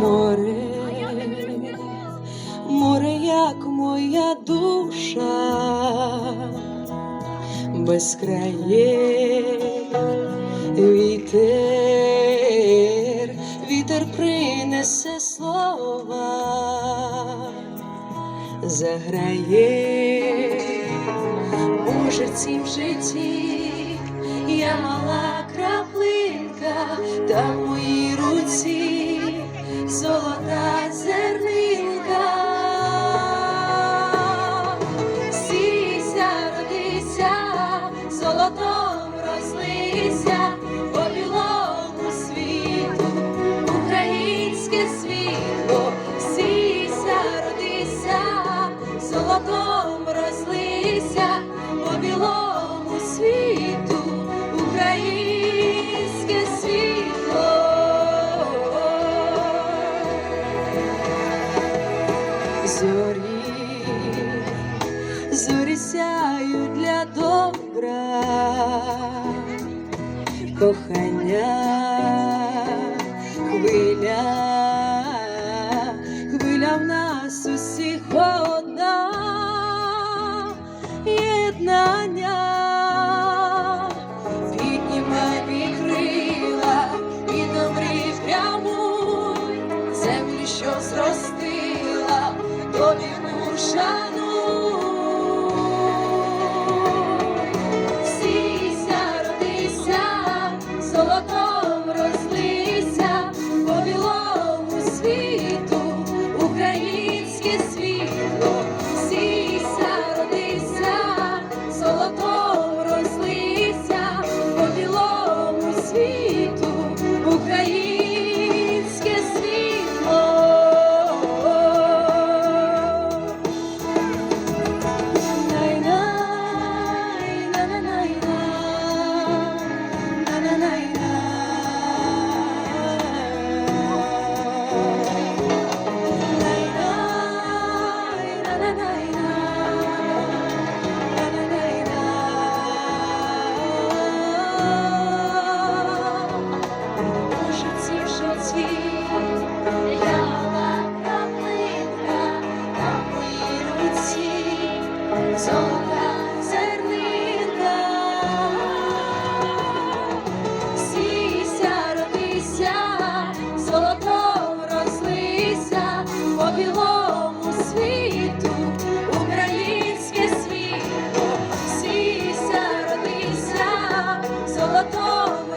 Море, море, як моя душа, безкрає вітер, вітер принесе слова, заграє жерці в житті, я мала краплинка, та в моїй руці золота зернинка. Сійся, родися, золотом розлися по білому світу, українське світло, сійся, родися, золотом Зорі, зорі сяють для добра, кохання, хвиля, хвиля в нас усіх одна, єднання, тобі шану.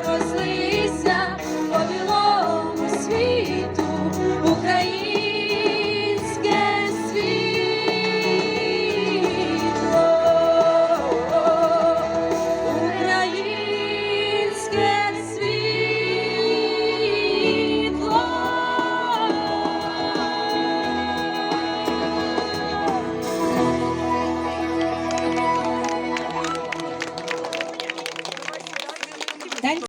Розлися по білому світу, українське